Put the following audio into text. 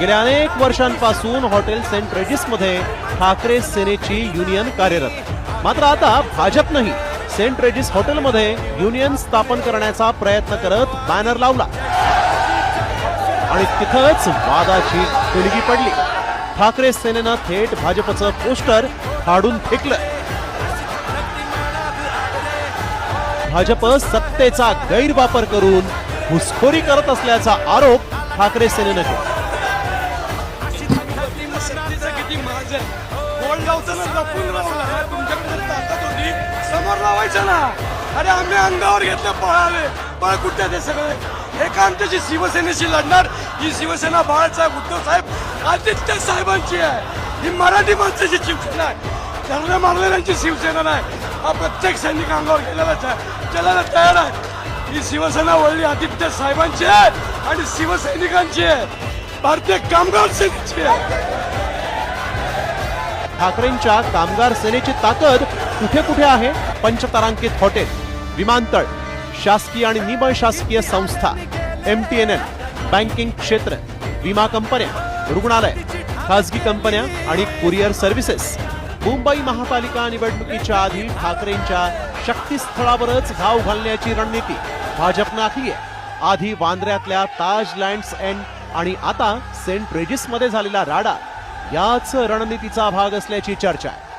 गेल्या अनेक वर्षांपासून हॉटेल सेंट रेजिसमध्ये ठाकरे सेनेची युनियन कार्यरत. मात्र आता भाजपनंही सेंट रेजिस हॉटेलमध्ये युनियन स्थापन करण्याचा प्रयत्न करत बॅनर लावला. आणि तिथंच वादाची खिडगी पडली. ठाकरे सेनेनं थेट भाजपचं पोस्टर फाडून फेकलं. भाजप सत्तेचा गैरवापर करून घुसखोरी करत असल्याचा आरोप ठाकरे सेनेनं केला. पाहिजे. महाग आहे गोल लावताना लावला तुमच्याकडे ताकद होती. समोर लावायचं ना. अरे आम्ही अंगावर घेतलं पळाले पळ कुठे ते सगळे? हे काम त्याची शिवसेनेशी लढणार? ही शिवसेना बाळासाहेब उद्धव साहेब आदित्य साहेबांची आहे. ही मराठी माणसाची शिवसेना आहे. त्यांना मारलेल्यांची शिवसेना नाही. हा प्रत्येक सैनिक अंगावर गेलेला गेलेला तयार आहे. ही शिवसेना वळली आदित्य साहेबांची आहे आणि शिवसैनिकांची आहे. भारतीय कामगार सेनेची आहे. ठाकरेंच्या कामगार सेनेची ताकद कुठे कुठे आहे? पंचतारांकित हॉटेल विमानतळ शासकीय आणि निमशासकीय संस्था M T N L banking क्षेत्र विमा कंपन्या रुग्णालय खासगी कंपन्या आणि कुरिअर सर्व्हिसेस. मुंबई महापालिका निवडणुकीच्या आधी ठाकरेंच्या शक्तीस्थळावरच घाव घालण्याची रणनीती भाजपनं आखली आहे. आधी वांद्र्यातल्या ताज लँड्स एंड आणि आता सेंट रेजिसमध्ये झालेला राडा याच रणनीतीचा भाग असल्याची चर्चा आहे.